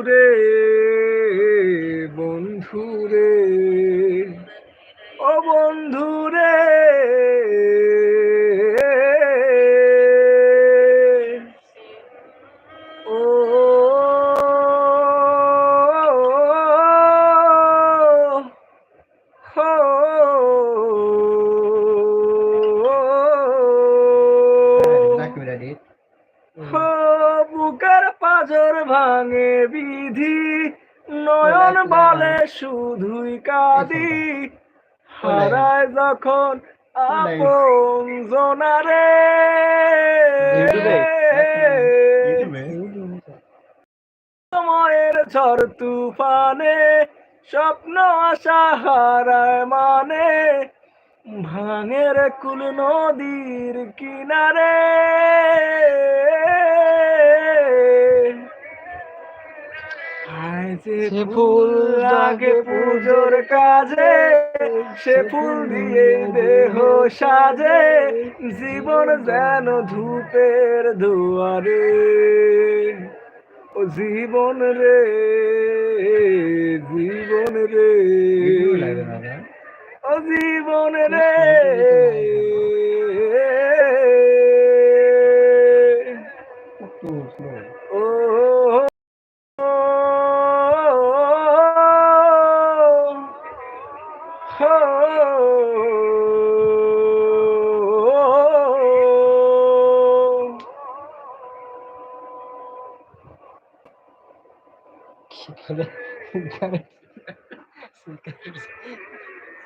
রে বন্ধু রে ও বন্ধু রে ও ও বুকের পাজর ভাঙে বিধি নয়ন বলে শুধুই কাঁদি। হারায় যখন আপন জনারে। সময়ের ঝড় তুফানে স্বপ্ন আশা হারায় মানে ভাঙের কুল নদীর কিনারে। সে ফুল লাগে পুজোর কাজে সে ফুল দিয়ে দেহ সাজে জীবন যেন ধূপের দুয়ারে। ও জীবন রে জীবন রে। জীবন রে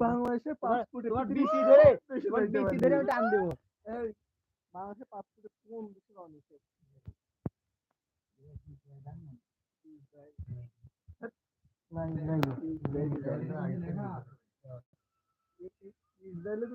বাংলাদেশের পাসপোর্টে বিসি ধরে বিসি ধরে টান দেবো এই, পাসপোর্টে কোন দেশে রনিছে ইসরায়েলে তো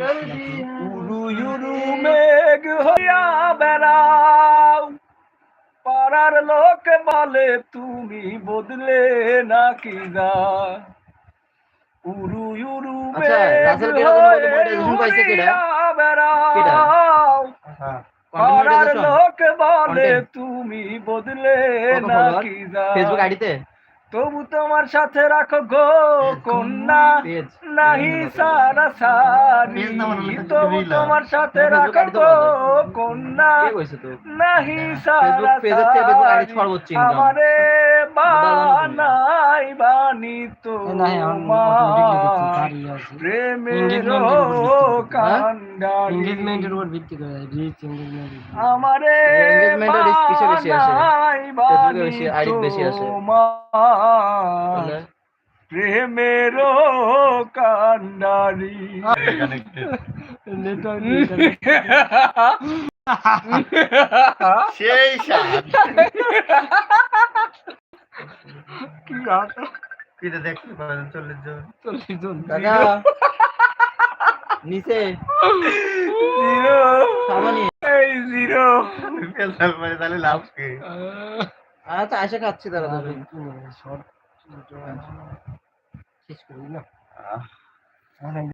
উরু ইউরু মেঘ হইয়া বেড়াও পাড়ার লোক বলে? তুমি বদলে নাকি যা উরু আচ্ছা, মেঘ কেডা? বেড়াও পাড়ার লোক বলে তুমি বদলে নাকি যা ফেসবুক আইডিতে? তবু তোমার সাথে রাখো গো কন্যা নাহি সারা সারি তবু তোমার সাথে রাখো গো। কন্যা নাহি সারা সারি আমারে বানাই বানি তো প্রেমের কান্ডারি উপর ভিত্তি করে। রিচ এঙ্গেজমেন্ট আমারে বেশি আসে? বেশি আসে। প্রেমের কান্ডারি। সেই কি দেখতে পারেন চল্লিশ জন। চল্লিশ জন। নিচে। জিরো। জিরো। তাহলে লাভ কি? আচ্ছা আশা খাচ্ছি তারা শর্ট শেষ করি না।